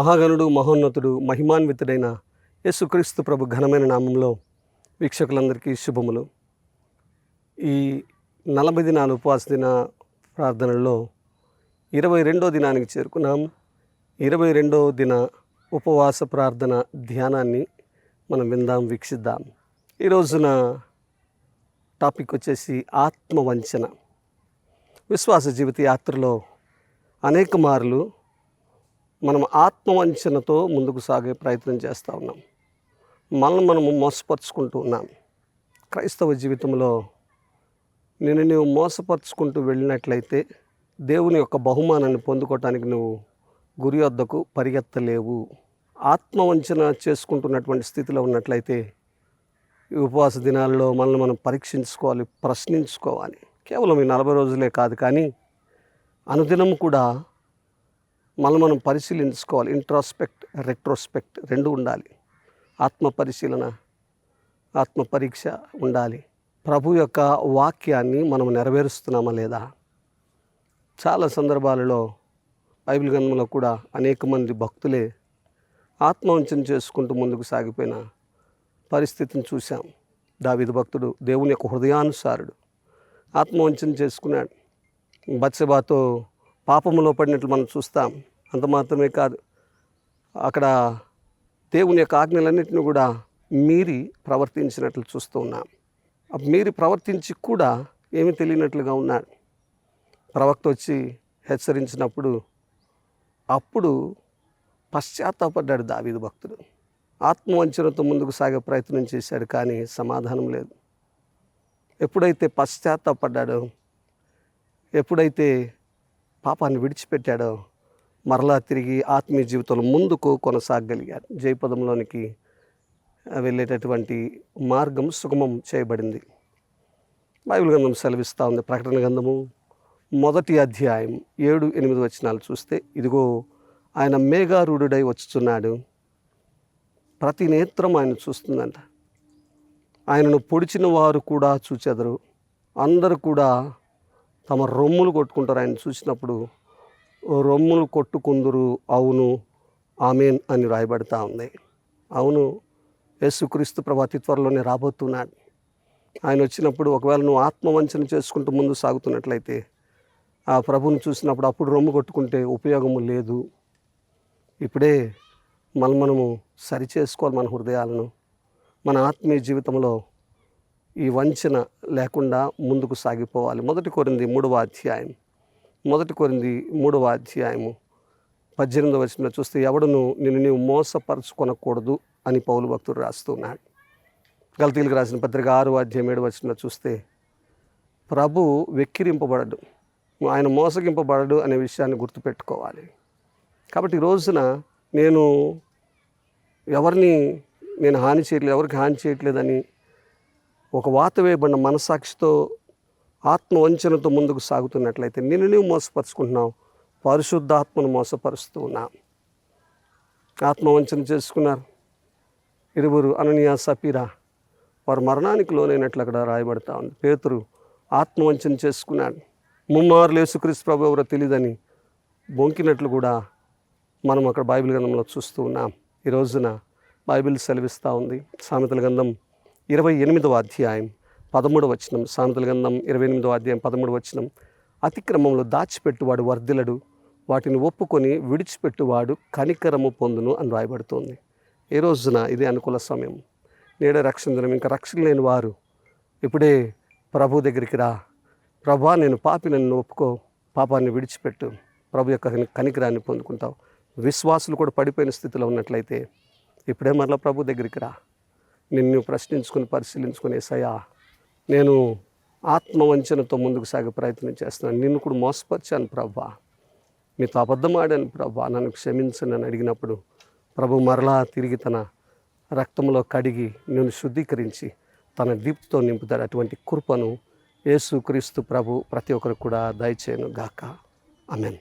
మహాగణుడు మహోన్నతుడు మహిమాన్వితుడైన యేసుక్రీస్తు ప్రభు ఘనమైన నామంలో వీక్షకులందరికీ శుభములు. ఈ నలభై దినాలు ఉపవాస దిన ప్రార్థనల్లో ఇరవై రెండో దినానికి చేరుకున్నాం. ఇరవై రెండో దిన ఉపవాస ప్రార్థన ధ్యానాన్ని మనం విందాం వీక్షిద్దాం. ఈ రోజున టాపిక్ వచ్చేసి ఆత్మవంచన. విశ్వాస జీవిత యాత్రలో అనేక మార్లు మనం ఆత్మవంచనతో ముందుకు సాగే ప్రయత్నం చేస్తూ ఉన్నాం. మనల్ని మనము మోసపరుచుకుంటూ ఉన్నాం. క్రైస్తవ జీవితంలో నేను నువ్వు మోసపరుచుకుంటూ వెళ్ళినట్లయితే దేవుని యొక్క బహుమానాన్ని పొందుకోవటానికి నువ్వు గురి వద్దకు పరిగెత్తలేవు. ఆత్మవంచన చేసుకుంటున్నటువంటి స్థితిలో ఉన్నట్లయితే ఈ ఉపవాస దినాల్లో మనల్ని మనం పరీక్షించుకోవాలి ప్రశ్నించుకోవాలి. కేవలం ఈ నలభై రోజులే కాదు కానీ అనుదినం కూడా మనం మనం పరిశీలించుకోవాలి. ఇంట్రాస్పెక్ట్ రెట్రోస్పెక్ట్ రెండు ఉండాలి. ఆత్మ పరిశీలన ఆత్మ పరీక్ష ఉండాలి. ప్రభు యొక్క వాక్యాన్ని మనం నెరవేరుస్తున్నామా లేదా? చాలా సందర్భాలలో బైబిల్ గ్రంథంలో కూడా అనేక మంది భక్తులే ఆత్మవంచన చేసుకుంటూ ముందుకు సాగిపోయిన పరిస్థితిని చూశాం. దావిద భక్తుడు దేవుని యొక్క హృదయానుసారుడు ఆత్మవంచన చేసుకున్నాడు. బత్సబాతో పాపములో పడినట్లు మనం చూస్తాం. అంత మాత్రమే కాదు. అక్కడ దేవుని యొక్క ఆజ్ఞలన్నింటినీ కూడా మీరి ప్రవర్తించినట్లు చూస్తూ ఉన్నాం. మీరు మీరి ప్రవర్తించి కూడా ఏమీ తెలియనట్లుగా ఉన్నాడు. ప్రవక్త వచ్చి హెచ్చరించినప్పుడు అప్పుడు పశ్చాత్తాపడ్డాడు దావీదు భక్తుడు. ఆత్మవంచనతో ముందుకు సాగే ప్రయత్నం చేశాడు కానీ సమాధానం లేదు. ఎప్పుడైతే పశ్చాత్తాపడ్డాడో ఎప్పుడైతే పాపాన్ని విడిచిపెట్టాడో. మరలా తిరిగి ఆత్మీయ జీవితంలో ముందుకు కొనసాగలిగారు జయపదంలోనికి వెళ్ళేటటువంటి మార్గం సుగమం చేయబడింది. బైబిల్ గ్రంథం సెలవిస్తూ ఉంది. ప్రకటన గ్రంథము మొదటి అధ్యాయం ఏడు ఎనిమిది వచనాలు చూస్తే ఇదిగో ఆయన మేఘారూఢుడై వచ్చుచున్నాడు. ప్రతి నేత్రం ఆయన చూస్తుందంట. ఆయనను పొడిచిన వారు కూడా చూచెదరు. అందరూ కూడా తమ రొమ్ములు కొట్టుకుంటారు ఆయన చూసినప్పుడు రొమ్ములు కొట్టుకుందురు అవును ఆమెన్ అని రాయబడతా ఉంది. అవును యేసుక్రీస్తు ప్రభు అతి త్వరలోనే రాబోతున్నాడు. ఆయన వచ్చినప్పుడు ఒకవేళ నువ్వు ఆత్మవంచన చేసుకుంటూ ముందు సాగుతున్నట్లయితే ఆ ప్రభుని చూసినప్పుడు అప్పుడు రొమ్ము కొట్టుకుంటే ఉపయోగము లేదు. ఇప్పుడే మనం మనము సరి చేసుకోవాలి మన హృదయాలను. మన ఆత్మీయ జీవితంలో ఈ వంచన లేకుండా ముందుకు సాగిపోవాలి. మొదటి కోరింది మూడవ అధ్యాయం. మొదటి కోరింది మూడవ అధ్యాయము పద్దెనిమిదవ వచనంలో చూస్తే ఎవడును నిన్ను నీవు మోసపరచుకొనకూడదు అని పౌలు భక్తుడు రాస్తున్నాడు గల్తీలకు రాసిన పత్రిక ఆరు అధ్యాయం ఏడు వచనంలో చూస్తే ప్రభు వెక్కిరింపబడడు. ఆయన మోసగింపబడడు అనే విషయాన్ని గుర్తుపెట్టుకోవాలి. కాబట్టి ఈ రోజున నేను ఎవరిని నేను హాని చేయట్లేదు ఎవరికి హాని చేయట్లేదని ఒక వాత వేయబడిన మనసాక్షితో ఆత్మవంచనతో ముందుకు సాగుతున్నట్లయితే నిన్ను నువ్వు మోసపరుచుకుంటున్నావు. పరిశుద్ధాత్మను మోసపరుస్తూ ఉన్నావు ఆత్మవంచన చేసుకున్నారు. ఇరువురు అననీయ సపీరా వారు మరణానికి లోనైనట్లు అక్కడ రాయబడతా ఉంది. పేతురు ఆత్మవంచన చేసుకున్నాడు. ముమ్మారు యేసుక్రీస్తు ప్రభు ఎవరో తెలియదని బొంకినట్లు కూడా మనం అక్కడ బైబిల్ గ్రంథంలో చూస్తూ ఉన్నాం. ఈ రోజున బైబిల్ సెలవిస్తూ ఉంది. సామెతల గ్రంథం ఇరవై ఎనిమిదవ అధ్యాయం పదమూడవ వచనం సామెతల గంధం ఇరవై ఎనిమిదవ అధ్యాయం పదమూడవ వచనం. అతిక్రమంలో దాచిపెట్టువాడు వర్ధిలడు వాటిని ఒప్పుకొని విడిచిపెట్టువాడు కనికరము పొందును అని రాయబడుతోంది. ఈ రోజున ఇదే అనుకూల సమయం. నేడే రక్షణ దినం ఇంకా రక్షణ లేని వారు ఇప్పుడే ప్రభు దగ్గరికి రా. ప్రభా నేను పాపి నన్ను ఒప్పుకో. పాపాన్ని విడిచిపెట్టు. ప్రభు యొక్క కనికరాన్ని పొందుకుంటావు. విశ్వాసులు కూడా పడిపోయిన స్థితిలో ఉన్నట్లయితే ఇప్పుడే మరలా ప్రభు దగ్గరికి రా. నిన్ను ప్రశ్నించుకుని పరిశీలించుకుని ఏసయ్యా నేను ఆత్మవంచనతో ముందుకు సాగే ప్రయత్నం చేస్తున్నాను. నిన్ను కూడా మోసపరిచాను ప్రభా మీతో అబద్ధం ఆడాను ప్రభా నన్ను క్షమించను అని అడిగినప్పుడు ప్రభు మరలా తిరిగి తన రక్తంలో కడిగి నేను శుద్ధీకరించి తన దీప్తో నింపుతాడు. అటువంటి కృపను యేసు క్రీస్తు ప్రభు ప్రతి ఒక్కరికి కూడా దయచేయను గాక అమెన్